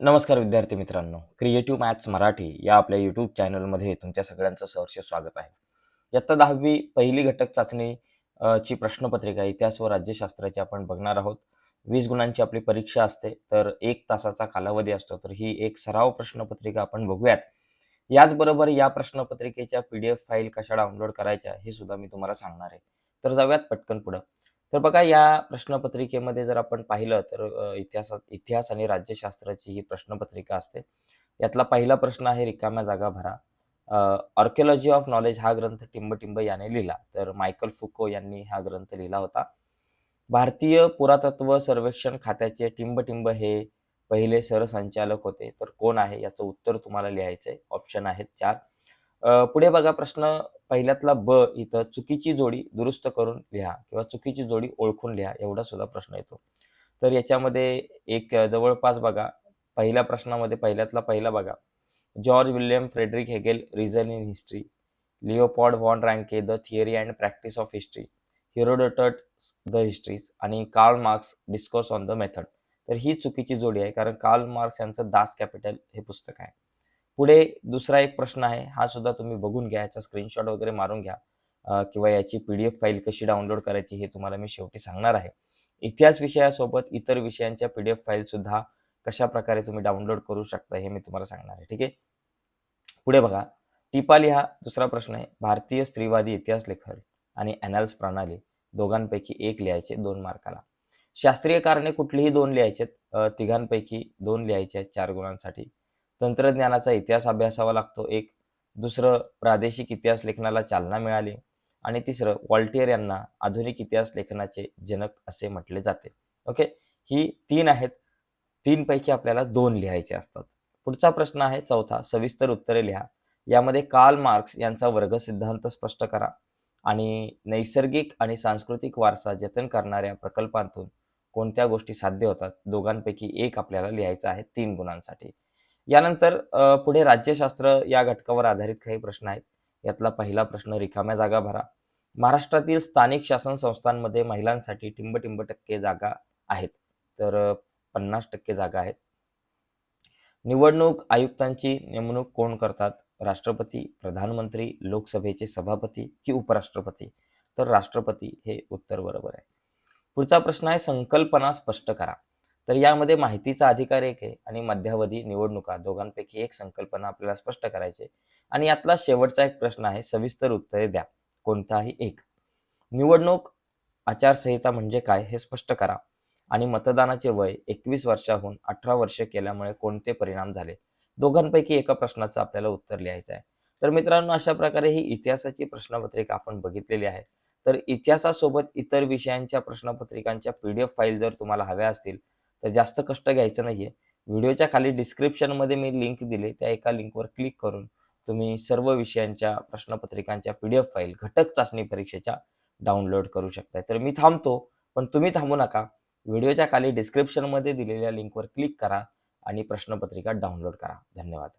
नमस्कार विद्यार्थी मित्रांनो क्रिएटिव्ह मॅथ्स मराठी या आपल्या यूट्यूब चॅनलमध्ये तुमच्या सगळ्यांचं सहर्ष स्वागत आहे. इयत्ता दहावी पहिली घटक चाचणी ची प्रश्नपत्रिका इतिहास व राज्यशास्त्राची आपण बघणार आहोत. वीस गुणांची आपली परीक्षा असते तर एक तासाचा कालावधी असतो तर ही एक सराव प्रश्नपत्रिका आपण बघूयात. याचबरोबर या प्रश्नपत्रिकेच्या पी डी एफ फाईल कशा डाउनलोड करायच्या हे सुद्धा मी तुम्हाला सांगणार आहे. तर जाऊयात पटकन पुढं. तर बघा या प्रश्नपत्रिकेमध्ये जर आपण पाहिलं तर इतिहासात इतिहास आणि राज्यशास्त्राची ही प्रश्नपत्रिका असते. यातला पहिला प्रश्न आहे रिकाम्या जागा भरा. ऑर्किओलॉजी ऑफ नॉलेज हा ग्रंथ टिंबटिंब याने लिहिला. तर मायकल फुको यांनी हा ग्रंथ लिहिला होता. भारतीय पुरातत्व सर्वेक्षण खात्याचे टिंबटिंब हे पहिले सरसंचालक होते. तर कोण आहे? याचं उत्तर तुम्हाला लिहायचं आहे ऑप्शन आहेत चार. अ, पुढे बघा प्रश्न पहिल्यातला ब इथं चुकीची जोडी दुरुस्त करून लिहा किंवा चुकीची जोडी ओळखून लिहा एवढा सुद्धा प्रश्न येतो. तर याच्यामध्ये एक अ, जवळपास बघा पहिल्या प्रश्नामध्ये पहिल्यातला पहिला बघा. George William Frederick Hegel reason in history. Leopold von Ranke the theory and practice of history. Herodotus the histories आणि Karl Marx discourse on the method. तर ही चुकीची जोडी आहे कारण कार्ल मार्क्स यांचं दास कॅपिटल हे पुस्तक आहे. पुढे दुसरा एक प्रश्न आहे हा सुद्धा तुम्ही बघून घ्या याचा स्क्रीनशॉट वगैरे मारून घ्या किंवा याची पी डी एफ फाईल कशी डाउनलोड करायची हे तुम्हाला मी शेवटी सांगणार आहे. इतिहास विषयासोबत इतर विषयांच्या पी डी एफ फाईल सुद्धा कशा प्रकारे तुम्ही डाउनलोड करू शकता हे मी तुम्हाला सांगणार आहे ठीक आहे? पुढे बघा टिपाली हा दुसरा प्रश्न आहे भारतीय स्त्रीवादी इतिहास लेखन आणि अॅनल्स प्रणाली दोघांपैकी एक लिहायचे दोन मार्काला. शास्त्रीय कारणे कुठलीही दोन लिहायचे तिघांपैकी दोन लिहायचे आहेत चार गुणांसाठी. तंत्रज्ञानाचा इतिहास अभ्यासावा लागतो. एक दुसरं प्रादेशिक इतिहास लेखनाला चालना मिळाली आणि तिसरं वॉल्टियर यांना आधुनिक इतिहास लेखनाचे जनक असे म्हटले जाते. ओके? ही तीन आहेत. तीनपैकी आपल्याला दोन लिहायचे असतात. पुढचा प्रश्न आहे चौथा सविस्तर उत्तरे लिहा. यामध्ये कार्ल मार्क्स यांचा वर्ग सिद्धांत स्पष्ट करा आणि नैसर्गिक आणि सांस्कृतिक वारसा जतन करणाऱ्या प्रकल्पांतून कोणत्या गोष्टी साध्य होतात? दोघांपैकी एक आपल्याला लिहायचं आहे तीन गुणांसाठी. यानंतर पुढे राज्यशास्त्र या घटकावर आधारित काही प्रश्न आहेत. यातला पहिला प्रश्न रिकाम्या जागा भरा. महाराष्ट्रातील स्थानिक शासन संस्थांमध्ये महिलांसाठी टिंबटिंब टक्के जागा आहेत. तर पन्नास टक्के जागा आहेत. निवडणूक आयुक्तांची नेमणूक कोण करतात? राष्ट्रपती प्रधानमंत्री लोकसभेचे सभापती की उपराष्ट्रपती? तर राष्ट्रपती हे उत्तर बरोबर आहे. पुढचा प्रश्न आहे संकल्पना स्पष्ट करा. तर यामध्ये माहितीचा अधिकार एक आहे आणि मध्यावधी निवडणुका दोघांपैकी एक संकल्पना आपल्याला स्पष्ट करायची आणि यातला शेवटचा एक प्रश्न आहे सविस्तर उत्तरे द्या कोणताही एक. निवडणूक आचारसंहिता म्हणजे काय हे स्पष्ट करा. आणि मतदानाचे वय एकवीस वर्षाहून अठरा वर्ष केल्यामुळे कोणते परिणाम झाले? दोघांपैकी एका प्रश्नाचं आपल्याला उत्तर लिहायचं आहे. तर मित्रांनो अशा प्रकारे ही इतिहासाची प्रश्नपत्रिका आपण बघितलेली आहे. तर इतिहासासोबत इतर विषयांच्या प्रश्नपत्रिकांच्या पी डी एफ फाईल जर तुम्हाला हव्या असतील तर जास्त कष्ट घ्यायचं नाहीये. व्हिडिओच्या खाली डिस्क्रिप्शनमध्ये मी लिंक दिले त्या एका लिंकवर क्लिक करून तुम्ही सर्व विषयांच्या प्रश्नपत्रिकांच्या पी डी एफ फाईल घटक चाचणी परीक्षेच्या डाउनलोड करू शकताय. तर मी थांबतो पण तुम्ही थांबू नका. व्हिडिओच्या खाली डिस्क्रिप्शनमध्ये दिलेल्या लिंकवर क्लिक करा आणि प्रश्नपत्रिका डाउनलोड करा. धन्यवाद.